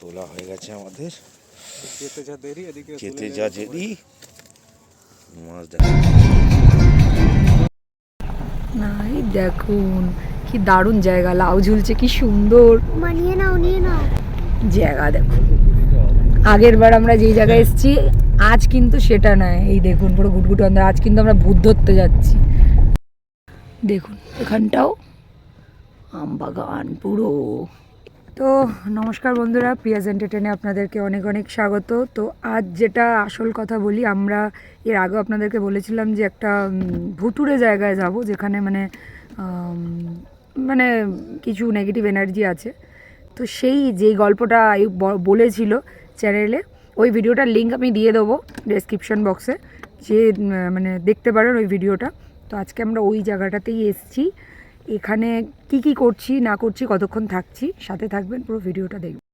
তোলা হয়ে গেছে আমাদের। যেতে যা দেরি এদিকে যেতে যা নেবে মাছ দেখা। না এই দেখুন কি দারুণ জায়গা লাউ ঝুলছে কি সুন্দর। মানিয়ে নাও নিয়ে নাও। জায়গা দেখুন। আগের বার আমরা যেই জায়গায় এসেছি আজ কিন্তু সেটা নয়। এই দেখুন পুরো গুটগুট অন্ধকার। আজ কিন্তু আমরা ভূত ধরতে যাচ্ছি। দেখুন এখানটাও আম বাগান পুরো। তো নমস্কার বন্ধুরা পিয়াজ এন্টারটেনে আপনাদেরকে অনেক অনেক স্বাগত। তো আজ যেটা আসল কথা বলি, আমরা এর আগে আপনাদেরকে বলেছিলাম যে একটা ভুতুড়ে জায়গায় যাব, যেখানে মানে মানে কিছু নেগেটিভ এনার্জি আছে। তো সেই যেই গল্পটা বলেছিল চ্যানেলে ওই ভিডিওটার লিঙ্ক আমি দিয়ে দেবো ডেসক্রিপশন বক্সে যে মানে দেখতে পারেন ওই ভিডিওটা তো আজকে আমরা ওই জায়গাটাতেই এসেছি। এখানে কি কি করছি না করছি কতক্ষণ থাকছি সাথে থাকবেন পুরো ভিডিওটা দেখবেন।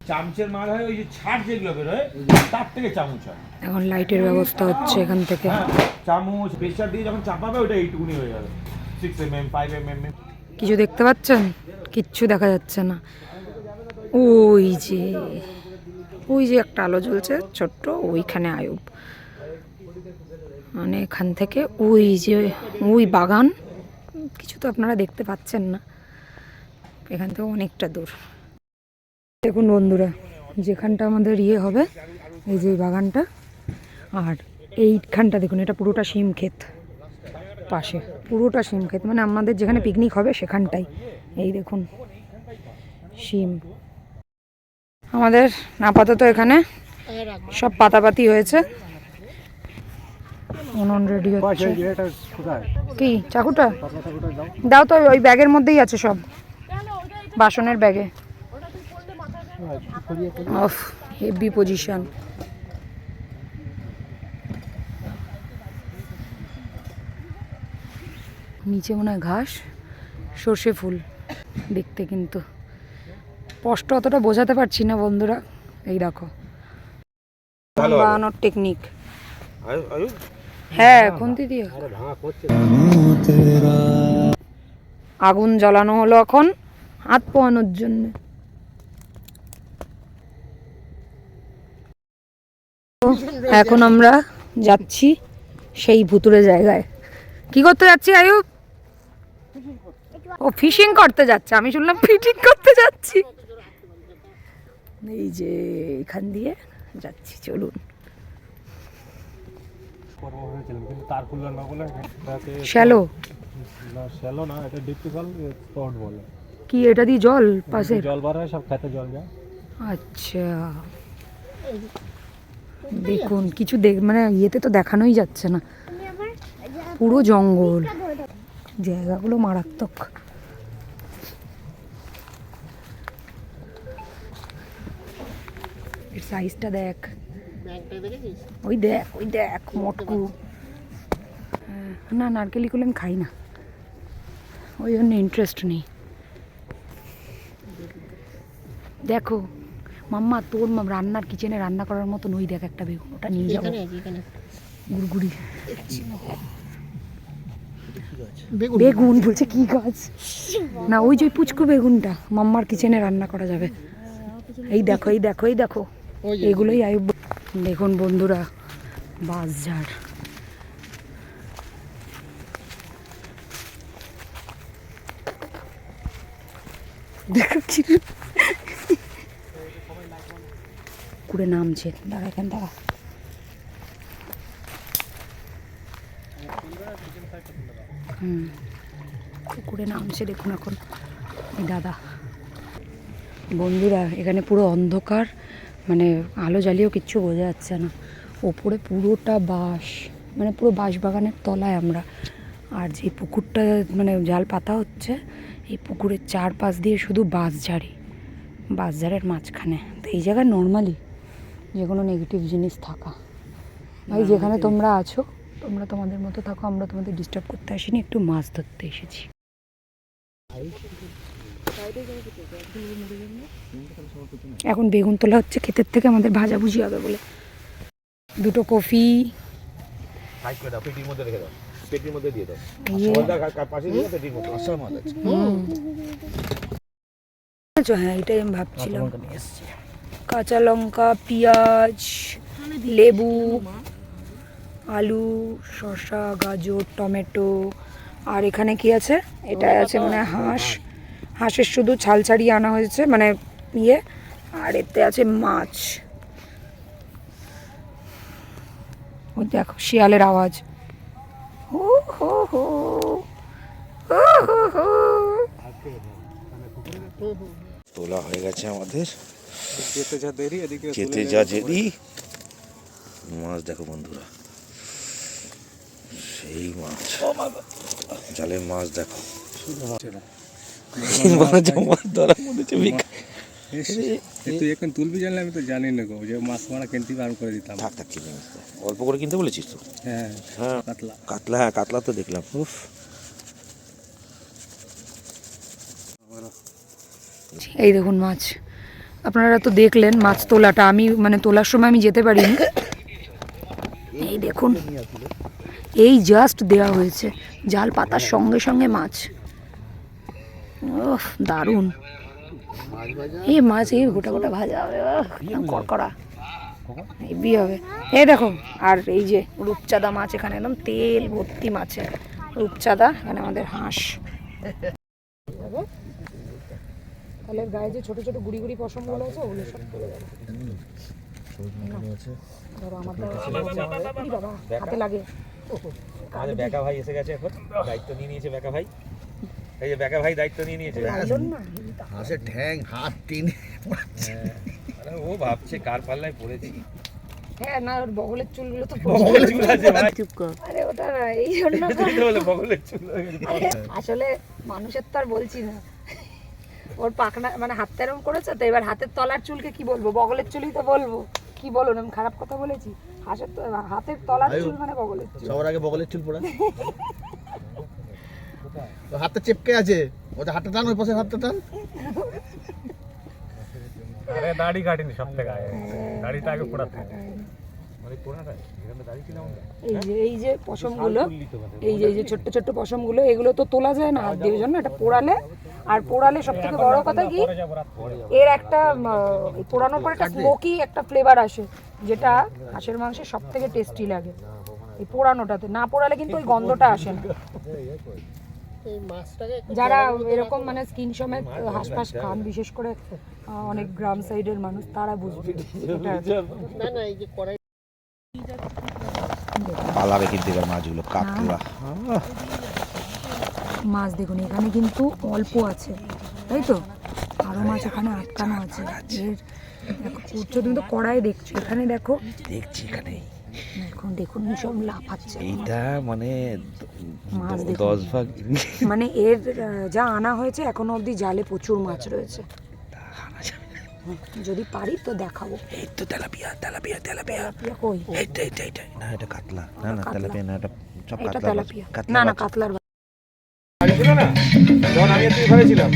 চামচের মাল হয় ওই যে ছাড় যেগুলো বেরোয় তার থেকে চামচ হয়। এখন লাইটের ব্যবস্থা হচ্ছে এখান থেকে। হ্যাঁ চামচ প্রেশার দিয়ে যখন চাপাবে ওটা এইটুকুনি হয়ে যাবে। Six M M five M M কিছু দেখতে পাচ্ছেন? কিচ্ছু দেখা যাচ্ছে না। ওই যে ওই যে একটা আলো জ্বলছে ছোট্ট ওইখানে আয়ুব। মানে এখান থেকে ওই যে ওই বাগান কিছু তো আপনারা দেখতে পাচ্ছেন না। এখান থেকে অনেকটা দূর। দেখুন বন্ধুরা, যেখানটা আমাদের ইয়ে হবে, এই যে বাগানটা, আর এইখানটা দেখুন, এটা পুরোটা শিম ক্ষেত। পাশে, পুরোটা শিম ক্ষেত মানে আমাদের যেখানে পিকনিক হবে সেখানটাই। এই দেখুন, শিম। আমাদের আপাতত এখানে সব পাতাপাতি হয়েছে। উনুন রেডি হচ্ছে। কি চাকুটা? দাও। তো ওই ব্যাগের মধ্যেই আছে সব। বাসনের ব্যাগে। অফ হেভি পজিশন নিচে মনে হয় ঘাস সর্ষে ফুল। দেখতে কিন্তু। স্পষ্ট অতটা বোঝাতে পারছি না বন্ধুরা। এই দেখো। বানানোর টেকনিক আয়ু- আয়ু হ্যাঁ খুন্তি দিয়ে আগুন জ্বালানো হলো এখন হাত পোয়ানোর জন্য। এখন আমরা যাচ্ছি সেই ভুতুরে জায়গায়। কি করতে যাচ্ছি আয়ুব? ও ফিশিং করতে যাচ্ছে আমি শুনলাম ফিটিং করতে যাচ্ছি। এই যে এখান দিয়ে যাচ্ছি চলুন। করব ভেবেছিলাম কিন্তু তার খুললো না বলে এটাকে শ্যালো? না শ্যালো না এটা স্পট বলে। কি এটা দিয়ে জল পাশে? জল বার হয় সব খেতে জল যায়। আচ্ছা। দেখুন কিছু দেখ মানে ইয়েতে তো দেখানোই যাচ্ছে না। পুরো জঙ্গল। জায়গাগুলো মারাত্মক। এর সাইজটা দেখ। ওই দেখ ওই দেখ। মটকু। না নারকেলিগুলো আমি খাই না। ওই জন্য ইন্টারেস্ট নেই। দেখো মাম্মা তোর রান্নার কিচেনে রান্না করার মতন ওই দেখ একটা বেগুন ওটা নিয়ে যাব। গুড়গুড়ি। বেগুন। বলছে কি গাছ? না ওই যে ওই পুচকু বেগুনটা মাম্মার কিচেনে রান্না করা যাবে। এই দেখো এই দেখো এই দেখো। এগুলোই আয়ু দেখুন বন্ধুরা বাঁশঝাড় দেখো কি পুকুরে নামছে। দাঁড়া এখান, দাঁড়া। হুম পুকুরে নামছে দেখুন এখন। দাদা। বন্ধুরা, এখানে পুরো অন্ধকার মানে আলো জ্বালিয়েও কিচ্ছু বোঝা যাচ্ছে না। ওপরে পুরোটা বাঁশ মানে পুরো বাঁশ বাগানের তলায় আমরা। আর যে পুকুরটা মানে জাল পাতা হচ্ছে এই পুকুরের চারপাশ দিয়ে শুধু বাঁশ ঝাড়ি বাঁশঝাড়ের মাঝখানে। তো এই জায়গায় নর্মালি যে কোনো নেগেটিভ জিনিস থাকা। ভাই যেখানে তোমরা আছো তোমরা তোমাদের মতো থাকো আমরা তোমাদের ডিস্টার্ব করতে আসিনি একটু মাছ ধরতে এসেছি। এখন বেগুন তোলা হচ্ছে ক্ষেতের থেকে আমাদের ভাজাভুজি হবে বলে। দুটো কফি। সাইড পেটির মধ্যে রেখে দাও। পেটির মধ্যে দিয়ে দাও। পাশে দিয়ে পেটির মধ্যে। আসার আছে আচ্ছা হ্যাঁ এটাই আমি ভাবছিলাম। কাঁচা লঙ্কা পেঁয়াজ লেবু আলু শসা গাজর টমেটো। আর এখানে কি আছে? এটা আছে মানে হাঁস। হাঁসের শুধু ছাল ছাড়িয়ে আনা হয়েছে মানে ইয়ে। আর এতে আছে মাছ। দেখো শিয়ালের আওয়াজ। হো হো হো হো হো হো। তোলা হয়ে গেছে আমাদের। খেতে যা দেরি এদিকে যা মাছ দেখো বন্ধুরা। সেই মাছ। জালের মাছ দেখো। মাছ। ধরা মনে হচ্ছে তুই এখন তুলবি জানলে আমি তো জানি না গো যে মাছ মারা কিনতে আরম্ভ করে দিতাম। থাক থাক। অল্প করে কিনতে বলেছিস তো? হ্যাঁ হ্যাঁ। কাতলা। কাতলা হ্যাঁ কাতলা তো দেখলাম। উফ। এই দেখুন মাছ। আপনারা তো দেখলেন মাছ তোলাটা। আমি মানে তোলার সময় আমি যেতে পারিনি। এই দেখুন। এই জাস্ট দেওয়া হয়েছে। জাল পাতার সঙ্গে সঙ্গে মাছ। ওহ দারুণ। এই মাছ এই গোটা গোটা ভাজা হবে কড়কড়া। হেভি হবে। এই দেখো আর এই যে রূপচাঁদা মাছ এখানে একদম তেল ভর্তি মাছের রূপচাঁদা এখানে আমাদের হাঁস। তাহলে গায়ে যে ছোট ছোট গুড়ি গুড়ি পশমগুলো আছে ওগুলো সব তুলে দেবো ধরো আমার বাবা, হাতে লাগে। ভাই এসে গেছে এখন। দায়িত্ব নিয়ে নিয়েছে বেকা ভাই। এই যে বেকা ভাই দায়িত্ব নিয়ে নিয়েছে। হাঁসের ঠ্যাং হাত তিন আরে ও ভাবছে কার পাল্লায় পড়েছি। হ্যাঁ না ওর বগলের চুলগুলো তো বগলের চুল আছে ভাই। আরে ওটা না এই জন্য বলে বগলের চুল আসলে মানুষের তো আর বলছি না। ওর পাখনা মানে হাতটা এরকম করেছে তো এবার হাতের তলার চুলকে কি বলব? বগলের চুলই তো বলব। কি বলো আমি খারাপ কথা বলেছি? হাতের তো হাতের তলার চুল মানে বগলের চুল। সবার আগে বগলের চুল পড়া। হাতটা চেপকে আছে। ওটা হাতটা টান ওই পাশে হাতটা টান। আরে দাড়ি কাটিনি সব থেকে আগে। দাড়িটা আগে পড়াতে মানে এই যে এই যে পশমগুলো এই যে এই যে ছোট্ট ছোট্ট পশমগুলো এগুলো তো তোলা যায় না হাত দিয়ে জন্য এটা পোড়ালে। আর পোড়ালে সব থেকে বড় কথা কি এর একটা পোড়ানোর পর একটা স্মোকি একটা ফ্লেভার আসে যেটা হাঁসের মাংসের সব থেকে টেস্টি লাগে। এই পোড়ানোটাতে না পোড়ালে কিন্তু ওই গন্ধটা আসে না। যারা এরকম মানে স্কিন সমেত হাঁস ফাঁস খান বিশেষ করে অনেক গ্রাম সাইডের মানুষ তারা বুঝবে। পালাবে কিন্তু এবার মাছগুলো কাতলা। মাছ দেখুন এখানে কিন্তু অল্প আছে তাই তো? আরও মাছ এখানে আটকানো আছে। এর দেখো তুমি তো কড়াই দেখছ। এখানে দেখো দেখছি এখানে এখন দেখুন সব লাফাচ্ছে। এইটা মানে মাছ দশ ভাগ মানে এর যা আনা হয়েছে এখনও অবধি জালে প্রচুর মাছ রয়েছে। যদি পারি তো দেখাবো। এই তো তেলাপিয়া তেলাপিয়া তেলাপিয়া। তেলাপিয়া কই? এইটা এইটা এইটা না এটা কাতলা। না না তেলাপিয়া না এটা সব কাতলা তেলাপিয়া। কাতলা না না কাতলার না? যখন আমি তুই ঘরে ছিলাম।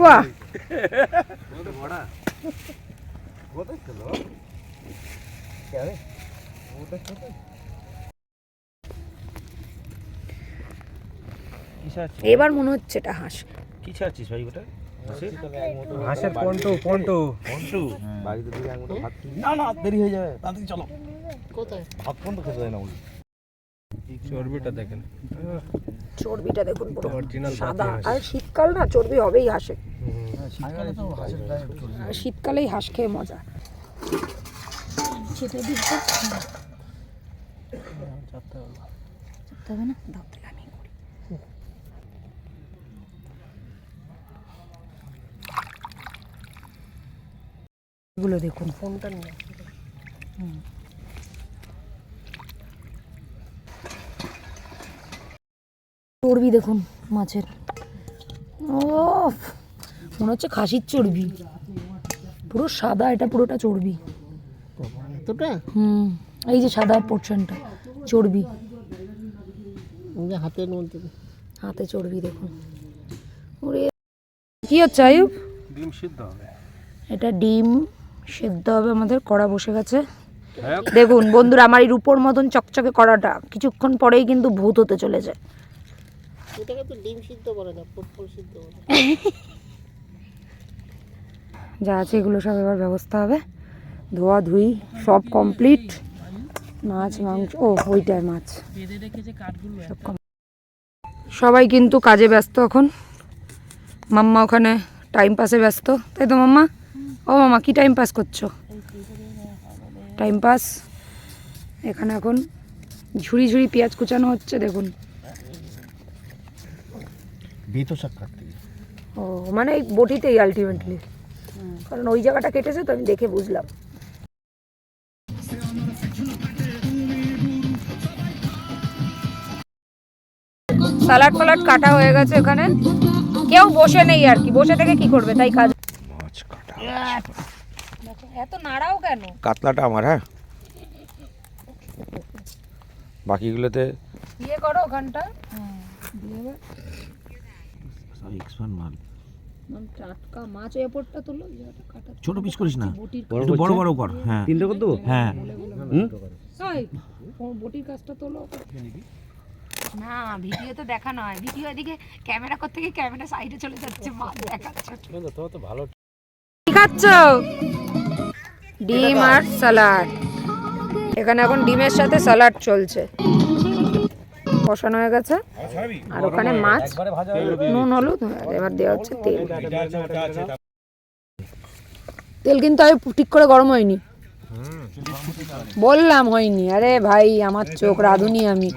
বাহ। এবার মনে হচ্ছে এটা হাঁস। কি ছাড়ছিস ভাই ওটা হাঁসের পন্টু পন্টু। পঞ্চু বাড়িতে দিকে এক মুঠো ভাত না না দেরি হয়ে যাবে। তাড়াতাড়ি চলো। ভাত পর্যন্ত খেতে দেয় না বলি চর্বিটা দেখেন। চর্বিটা দেখুন পুরো। সাদা। আর শীতকাল না চর্বি হবেই হাঁসে। শীতকালেই হাঁস খেয়ে মজা চেপে দিচ্ছে চাপতে না দাও তাহলে আমি করি এগুলো দেখুন ফোনটা নিয়ে চর্বি দেখুন মাছের। ও মনে হচ্ছে খাসির চর্বি। পুরো সাদা এটা পুরোটা চর্বি। এতটা? হুম এই যে সাদা পোর্শনটা চর্বি। হাতের মধ্যে। হাতে চর্বি দেখুন। ওরে কি হচ্ছে আয়ুব? ডিম সিদ্ধ হবে। এটা ডিম সেদ্ধ হবে আমাদের কড়া বসে গেছে। দেখুন বন্ধুরা আমার এই রূপোর মতন চকচকে করাটা কিছুক্ষণ পরেই কিন্তু ভূত হতে চলেছে। যা আছে এগুলো সব এবার ব্যবস্থা হবে। ধোয়া ধুই, সব কমপ্লিট মাছ, মাংস, ও, ওইটাই মাছ। সবাই কিন্তু কাজে ব্যস্ত এখন। মাম্মা ওখানে টাইম পাসে ব্যস্ত। তাই তো মাম্মা? ও মামা কি টাইম পাস করছ? টাইম পাস এখানে এখন ঝুড়ি ঝুড়ি পেঁয়াজ কুচানো হচ্ছে, দেখুন। বিত শাক কাটতে ও মানে এই বটিতেই আলটিমেটলি কারণ ওই জায়গাটা কেটেছে তো আমি দেখে বুঝলাম। সালাড ফালাড কাটা হয়ে গেছে এখানে কেউ বসে নেই আর কি বসে থেকে কি করবে? তাই কাজ মাছ কাটা এত নাড়াও কেন? কাতলাটা আমার হ্যাঁ? বাকিগুলোতে ইয়ে করো ওখানটা। দিয়ে এবার মাল। টাটকা মাছ তোলো ছোট পিস করিস না। বটির একটু বড় বড় কর হ্যাঁ। তিনটে করে দেবো? হ্যাঁ। বটির কাজটা তোলো। না ভিডিও তো দেখা নয় ভিডিও এদিকে ক্যামেরা করতে গিয়ে ক্যামেরা সাইডে চলে যাচ্ছে মাছ দেখাচ্ছে। কি খাচ্ছ? ডিম আর স্যালাড এখানে এখন ডিমের সাথে স্যালাড চলছে। বসানো হয়ে গেছে। আর ওখানে মাছ নুন হলুদ এবার দেওয়া হচ্ছে তেল। তেল কিন্তু আমি ঠিক করে গরম হয়নি। বললাম হয়নি। আরে ভাই আমার চোখ রাধুনি আমি।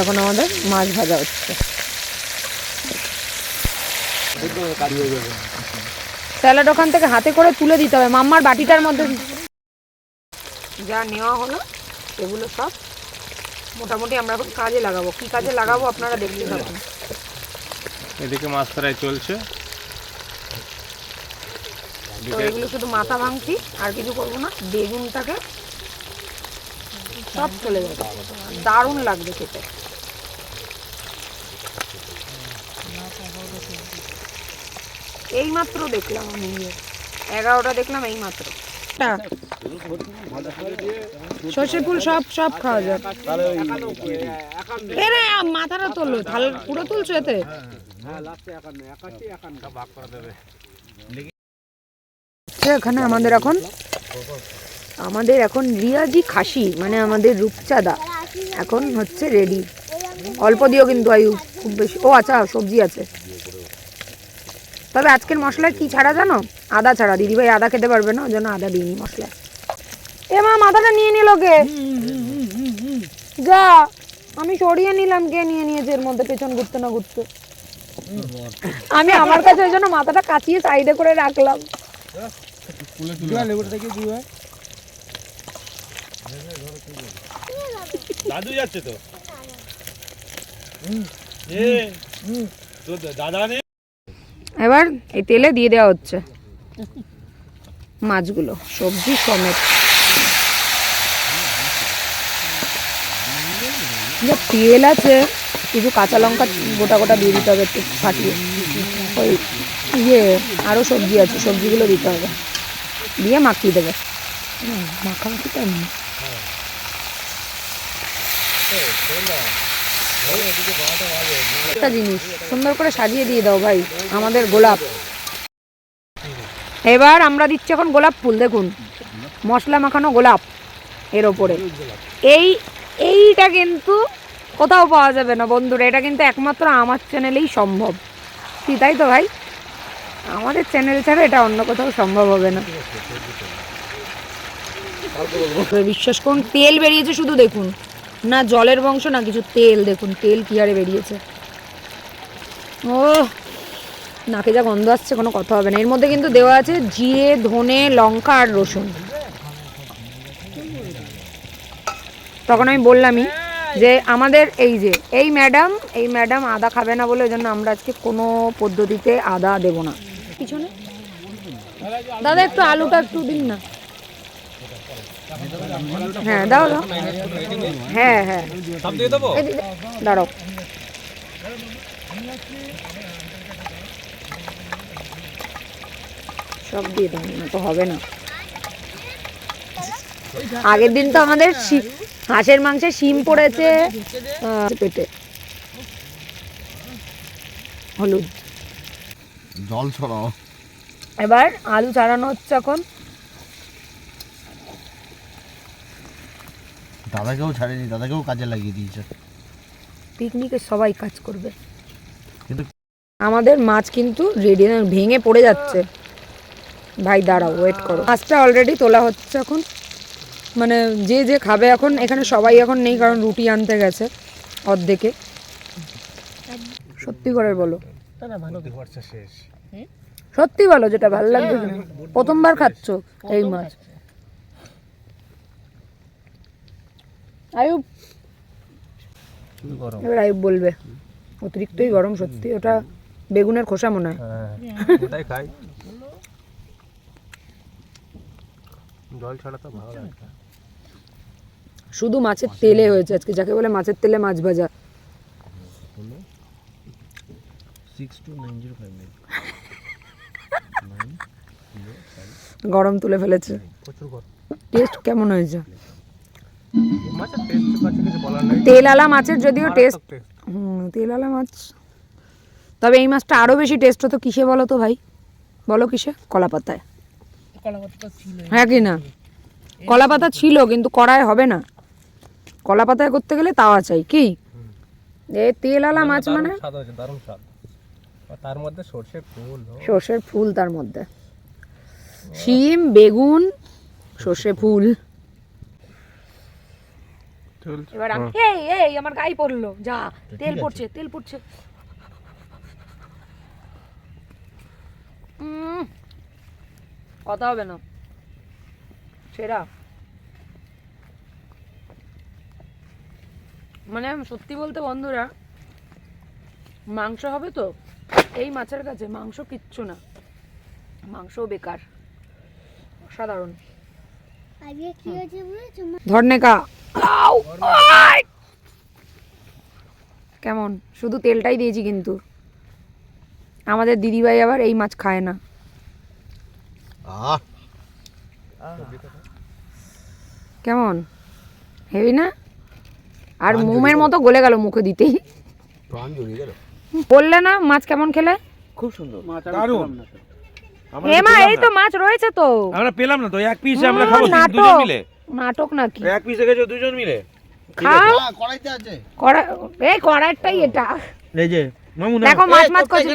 এখন আমাদের মাছ ভাজা হচ্ছে। স্যালাড ওখান থেকে হাতে করে তুলে দিতে হবে। মাম্মার বাটিটার মধ্যে যা নেওয়া হলো এগুলো সব মোটামুটি আমরা এখন কাজে লাগাবো। কি কাজে লাগাবো আপনারা দেখতে থাকুন। এদিকে মাছ ফ্রাই চলছে। তো এগুলো শুধু মাথা ভাঙছি আর কিছু করব না। বেগুনটাকে সব চলে যাবে। দারুণ লাগবে খেতে। এই মাত্র দেখলাম আমি। এগারোটা দেখলাম এই মাত্র সর্ষে ফুল সব সব খাওয়া যায়। এ রে, মাথাটা তোলো থাল পুরো তুলছো এতে? এখানে আমাদের এখন আমাদের এখন রিয়াজি খাসি মানে আমাদের রূপচাঁদা। এখন হচ্ছে রেডি অল্প দিও কিন্তু আয়ু খুব বেশি। ও আচ্ছা সবজি আছে। তবে আজকের মশলায় কি ছাড়া জানো? আদা ছাড়া। দিদিভাই আদা খেতে পারবে না ওই জন্য আদা দিইনি মশলায়। এ মা মাথাটা নিয়ে নিল কে? যা আমি সরিয়ে নিলাম কে নিয়ে নিয়েছে এর মধ্যে পেছন ঘুরতে না ঘুরতে। আমি আমার কাছে ওই জন্য মাথাটা কাচিয়ে সাইডে করে রাখলাম। দাদু যাচ্ছে তো। তো দাদা নেই? এবার এই তেলে দিয়ে দেওয়া হচ্ছে মাছগুলো সবজি সমেত। যা তেল আছে কিছু কাঁচা লঙ্কা গোটা গোটা দিয়ে দিতে হবে একটু ফাটিয়ে। ওই ইয়ে আরও সবজি আছে সবজিগুলো দিতে হবে। দিয়ে মাখিয়ে দেবে। মাখামাখিটা এমনি। একটা জিনিস সুন্দর করে সাজিয়ে দিয়ে দাও ভাই আমাদের গোলাপ। এবার আমরা দিচ্ছি এখন গোলাপ ফুল দেখুন মশলা মাখানো গোলাপ এর ওপরে। এই এইটা কিন্তু কোথাও পাওয়া যাবে না বন্ধুরা এটা কিন্তু একমাত্র আমার চ্যানেলেই সম্ভব। কি তাই তো ভাই? আমাদের চ্যানেল ছাড়া এটা অন্য কোথাও সম্ভব হবে না। বিশ্বাস করুন তেল বেরিয়েছে শুধু দেখুন। না জলের বংশ না কিছু তেল। দেখুন তেল কি হারে বেরিয়েছে। ও নাকে যা গন্ধ আসছে কোনো কথা হবে না। এর মধ্যে কিন্তু দেওয়া আছে জিরে ধনে লঙ্কা আর রসুন। তখন আমি বললামই যে আমাদের এই যে এই ম্যাডাম এই ম্যাডাম আদা খাবে না বলে ওই জন্য আমরা আজকে কোনো পদ্ধতিতে আদা দেব না। পিছনে? দাদা একটু আলুটা একটু দিন না। হ্যাঁ দাও দাও। হ্যাঁ হ্যাঁ। সব দিয়ে দেবো? দাঁড়াও। সব দিয়ে দাও তো হবে না। আগের দিন তো আমাদের শি- হাঁসের মাংসে শিম পড়েছে আহ, পেটে। হলুদ। জল ছড়াও। এবার আলু চারানো হচ্ছে এখন। দাদাকেও ছাড়েনি দাদাকেও কাজে লাগিয়ে দিয়েছে। পিকনিকে সবাই কাজ করবে। কিন্তু আমাদের মাছ কিন্তু রেডি ভেঙে পড়ে যাচ্ছে। ভাই দাঁড়াও ওয়েট করো। মাছটা অলরেডি তোলা হচ্ছে এখন। মানে যে যে খাবে এখন এখানে সবাই এখন নেই কারণ রুটি আনতে গেছে অর্ধেকে। সত্যি করে বলো। সত্যি বলো যেটা ভালো লাগবে। প্রথমবার খাচ্ছ এই মাছ। আয়ুব। এবার আয়ুব বলবে অতিরিক্তই গরম সত্যি ওটা বেগুনের খোসা মনে হয়। ওটাই খাই। জল ছাড়া তো ভালো লাগে শুধু মাছের তেলে হয়েছে আজকে যাকে বলে মাছের তেলে মাছ ভাজা। গরম তুলে ফেলেছে। টেস্ট কেমন হয়েছে? তেলালা মাছের যদিও টেস্ট হুম তেলালা মাছ। তবে এই মাছটা আরও বেশি টেস্ট হতো কিসে বলো তো ভাই? বলো কিসে? কলা পাতায় হ্যাঁ কি না? কলা পাতা ছিল কিন্তু কড়ায় হবে না। কলা পাতায় করতে গেলে তাওয়া চাই কি? এ তেলালা মাছ মানে? স্বাদ হয়েছে দারুণ স্বাদ। আর তার মধ্যে সর্ষের ফুল সর্ষের ফুল তার মধ্যে। শিম বেগুন সর্ষে ফুল। এবার আমি এই এই আমার গায়ে পড়ল। যা তেল পড়ছে তেল পড়ছে। কথা হবে না। সেরা। মানে সত্যি বলতে বন্ধুরা মাংস হবে তো? এই মাছের কাছে মাংস কিচ্ছু না। মাংস বেকার। অসাধারণ আজকে কি হয়েছে বুঝেছ ধরনে কা কেমন? শুধু তেলটাই দিয়েছি কিন্তু। আমাদের দিদিভাই আবার এই মাছ খায় না। কেমন? হেভি না? আর মোমের মতো গলে গেল মুখে দিতেই। বললে না মাছ কেমন খেলে? খুব সুন্দর। দারুণ। এ মা এই তো মাছ রয়েছে তো। আমরা পেলাম না তো এক পিস আমরা খাব নাটক। দুজন মিলে। নাটক নাকি? এক পিসে গেছো দুজন মিলে? খাও। হ্যাঁ কড়াইতে আছে। কড়া এই কড়াইটাই এটা। এই যে দেখো মাছ মাছ করছে।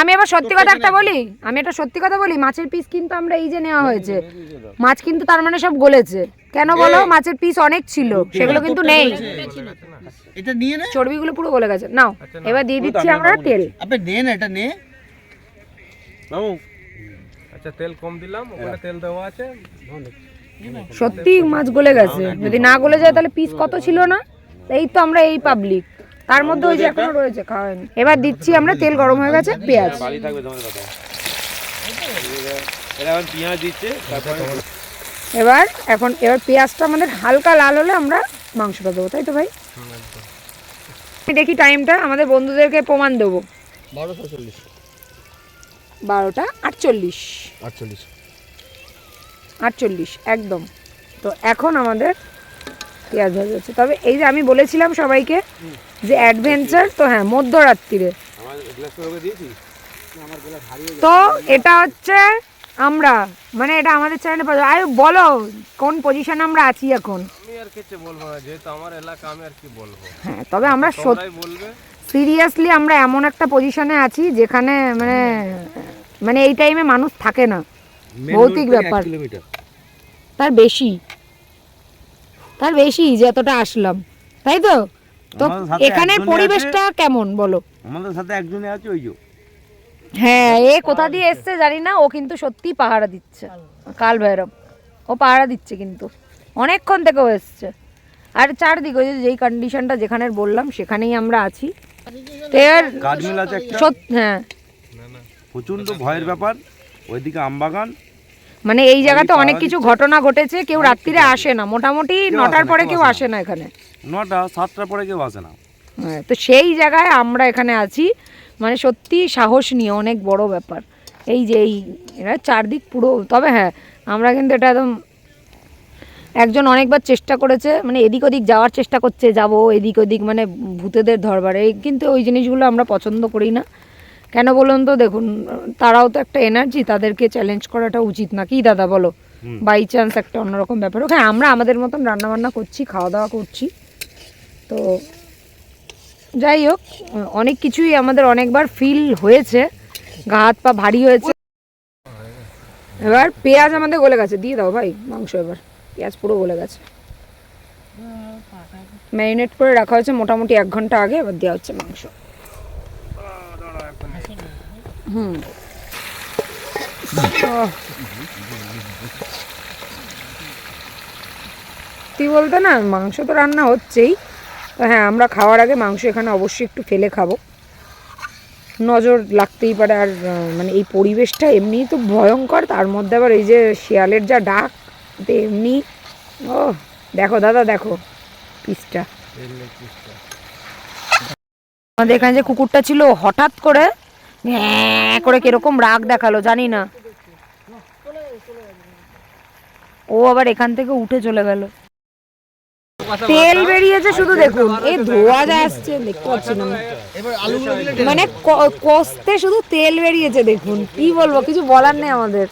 আমি এবার সত্যি কথা একটা বলি আমি একটা সত্যি কথা বলি মাছের পিস কিন্তু আমরা এই যে নেওয়া হয়েছে। মাছ কিন্তু তার মানে সব গলেছে। কেন বলো? মাছের পিস অনেক ছিল সেগুলো কিন্তু নেই। এটা নিয়ে নে। চর্বিগুলো পুরো গলে গেছে। নাও এবার দিয়ে দিচ্ছি আমরা তেল। আপনি নে না এটা নে। মামু আচ্ছা তেল কম দিলাম ওখানে তেল দেওয়া আছে। সত্যি মাছ গলে গেছে। যদি না গলে যায় তাহলে পিস কত ছিল না? এই তো আমরা এই পাবলিক তার মধ্যে ওই যে এখনও রয়েছে খাওয়ানি এবার দিচ্ছি আমরা তেল গরম হয়ে গেছে পেঁয়াজ। এবার এখন এবার পেঁয়াজটা আমাদের হালকা লাল হলে আমরা মাংসটা দেবো তাই তো ভাই? দেখি টাইমটা আমাদের বন্ধুদেরকে প্রমাণ দেবো। বারোশো চল্লিশ। বারোটা আটচল্লিশ। আটচল্লিশ। আটচল্লিশ একদম। তো এখন আমাদের পেঁয়াজ ভাজা হচ্ছে। তবে এই যে আমি বলেছিলাম সবাইকে যে অ্যাডভেঞ্চার তো হ্যাঁ মধ্যরাত্রিরে। তো এটা হচ্ছে আমরা মানে এটা আমাদের চ্যানেলে আরে বলো কোন পজিশনে আমরা আছি এখন? আমি আর কিছু বলব না যেহেতু আমার এলাকা আমি আর কি বলব? হ্যাঁ তবে আমরা সত্যি বলবে। সিরিয়াসলি আমরা এমন একটা পজিশনে আছি যেখানে মানে মানে এই টাইমে মানুষ থাকে না। ভৌতিক ব্যাপার। তার বেশি। তার বেশি যতটা আসলাম। তাই তো? তো এখানে পরিবেশটা কেমন বলো? আমাদের সাথে একজনে আছে ওই যে। হ্যাঁ এ কোথা দিয়ে এসছে জানি না ও কিন্তু সত্যি পাহারা দিচ্ছে। কাল ভৈরব। ও পাহারা দিচ্ছে কিন্তু। অনেকক্ষণ থেকে ও এসছে। আর চারদিকে ওই যে যেই কন্ডিশনটা যেখানে বললাম সেখানেই আমরা আছি। তো এর কাঠমিল আছে একটা। হ্যাঁ। প্রচণ্ড ভয়ের ব্যাপার। ওইদিকে আমবাগান মানে এই জায়গাতে অনেক কিছু ঘটনা ঘটেছে কেউ রাত্রিরে আসে না। মোটামুটি নটার পরে কেউ আসে না এখানে। নটা সাতটার পরে কেউ আসে না। হ্যাঁ তো সেই জায়গায় আমরা এখানে আছি। মানে সত্যি সাহস নিয়ে অনেক বড় ব্যাপার। এই যে এই এরা চারদিক পুরো তবে হ্যাঁ আমরা কিন্তু এটা একদম একজন অনেকবার চেষ্টা করেছে মানে এদিক ওদিক যাওয়ার চেষ্টা করছে যাব এদিক ওদিক মানে ভূতেদের ধরবারে। কিন্তু ওই জিনিসগুলো আমরা পছন্দ করি না। কেন বলুন তো দেখুন তারাও তো একটা এনার্জি তাদেরকে চ্যালেঞ্জ করাটা উচিত না। কি দাদা বলো? বাই চান্স একটা অন্যরকম ব্যাপার। ওখানে আমরা আমাদের মতন রান্নাবান্না করছি খাওয়া দাওয়া করছি। তো যাই হোক অনেক কিছুই আমাদের অনেকবার ফিল হয়েছে। গা হাত পা ভারী হয়েছে। এবার পেঁয়াজ আমাদের গলে গেছে। দিয়ে দাও ভাই মাংস এবার। পেঁয়াজ পুরো গলে গেছে। ম্যারিনেট করে রাখা হয়েছে মোটামুটি এক ঘণ্টা আগে, এবার দেওয়া হচ্ছে মাংস। হুম। কি বলতে না, মাংস তো রান্না হচ্ছেই। হ্যাঁ আমরা খাওয়ার আগে মাংস এখানে অবশ্যই একটু ফেলে খাব। নজর লাগতেই পারে, আর মানে এই পরিবেশটা এমনিই তো ভয়ঙ্কর, তার মধ্যে আবার এই যে শিয়ালের যা ডাক এমনি ও, দেখো দাদা, দেখো পিসটা। আমাদের এখানে যে কুকুরটা ছিল, হঠাৎ করে হ্যাঁ করে কীরকম রাগ দেখাল, জানি না। ও আবার এখান থেকে উঠে চলে গেল। তেল বেরিয়েছে শুধু দেখুন। এই ধোয়া যা আসছে দেখতে পাচ্ছি না। মানে ক- কষতে শুধু তেল বেরিয়েছে দেখুন। কি বলব কিছু বলার নেই আমাদের।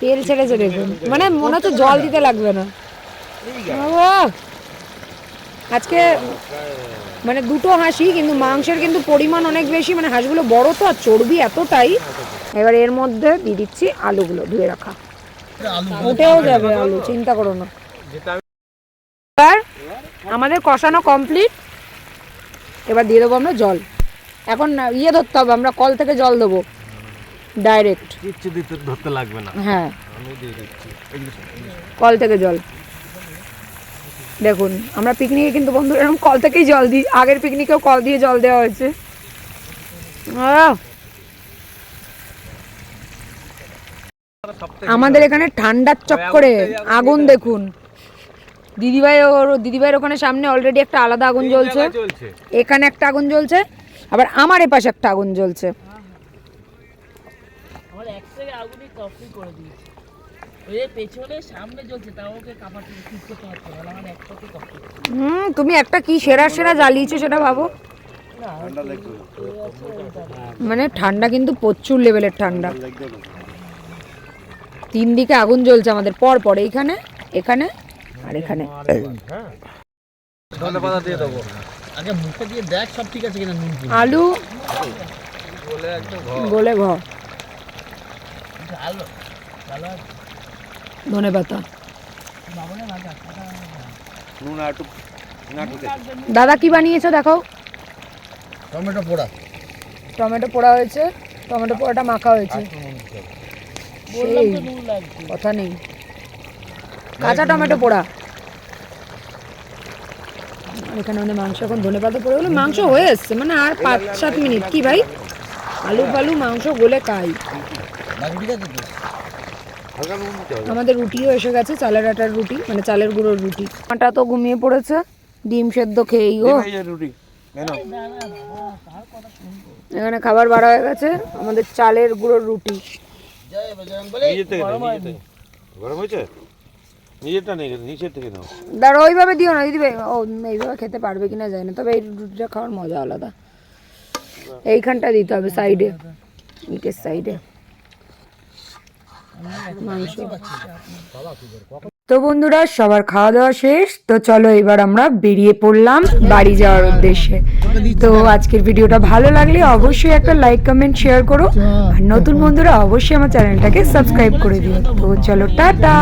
তেল ছেড়েছে দেখুন। মানে মনে হচ্ছে জল দিতে লাগবে না। ও, আজকে মানে দুটো হাসি কিন্তু মাংসের কিন্তু পরিমাণ অনেক বেশি। মানে হাঁসগুলো বড় তো আর চর্বি এতটাই। এবার এর মধ্যে দিয়ে দিচ্ছি আলুগুলো ধুয়ে রাখা। উঠেও যাবে আলু চিন্তা করো না। এবার আমাদের কষানো কমপ্লিট এবার দিয়ে দেবো আমরা জল। এখন ইয়ে ধরতে হবে আমরা কল থেকে জল দেবো। ডাইরেক্ট কিচ্ছু দিতে ধরতে লাগবে না। হ্যাঁ। কল থেকে জল। দেখুন আমরা পিকনিকে কিন্তু বন্ধুরা এরকম কল থেকেই জল দিই। আগের পিকনিকেও কল দিয়ে জল দেওয়া হয়েছে! আমাদের এখানে ঠান্ডার চক্করে আগুন দেখুন। দিদিভাই ওর দিদিভাইয়ের ওখানে সামনে অলরেডি একটা আলাদা আগুন জ্বলছে। এখানে একটা আগুন জ্বলছে আবার আমার এপাশে একটা আগুন জ্বলছে। হুম তুমি একটা কি সেরা সেরা জ্বালিয়েছো সেটা ভাবো। মানে ঠান্ডা কিন্তু প্রচুর লেভেলের ঠান্ডা। তিন দিকে আগুন জ্বলছে আমাদের পর পর এইখানে এখানে। আর এখানে। আলু। গলে ঘ। ধনে পাতা। দাদা কি বানিয়েছো দেখো। টমেটো পোড়া। টমেটো পোড়া হয়েছে টমেটো পোড়াটা মাখা হয়েছে। কথা নেই। কাঁচা টমেটো পোড়া। এখানে মানে মাংস এখন ধনে পাতা পড়ে গেলে। মাংস হয়ে এসছে মানে আর পাঁচ, সাত মিনিট। কি ভাই? আলু ফালু, মাংস গলে হবে আমাদের রুটিও এসে গেছে, চালের আটার রুটি মানে চালের গুঁড়োর রুটি। আটা তো ঘুমিয়ে পড়েছে, ডিম সেদ্ধ খেয়েই গো এখানে খাবার বাড়া হয়ে গেছে, আমাদের চালের গুঁড়োর রুটি। গরম হয়েছে? নিজেরটা নেই নিচের থেকে নাও। দাঁড়া ওইভাবে দিও না দিদি ও এইভাবে খেতে পারবে কিনা যায় না তবে এই রুটিটা খাওয়ার মজা আলাদা। এইখানটা দিতে হবে সাইডে ইটের সাইডে। মাংস। তো বন্ধুরা, সবার খাওয়া দাওয়া শেষ। তো চলো এবার আমরা বেরিয়ে পড়লাম বাড়ি যাওয়ার উদ্দেশ্যে। তো আজকের ভিডিওটা ভালো লাগলে অবশ্যই একটা লাইক কমেন্ট শেয়ার করো। আর নতুন বন্ধুরা অবশ্যই আমার চ্যানেলটাকে সাবস্ক্রাইব করে দিও। তো চলো, টাটা।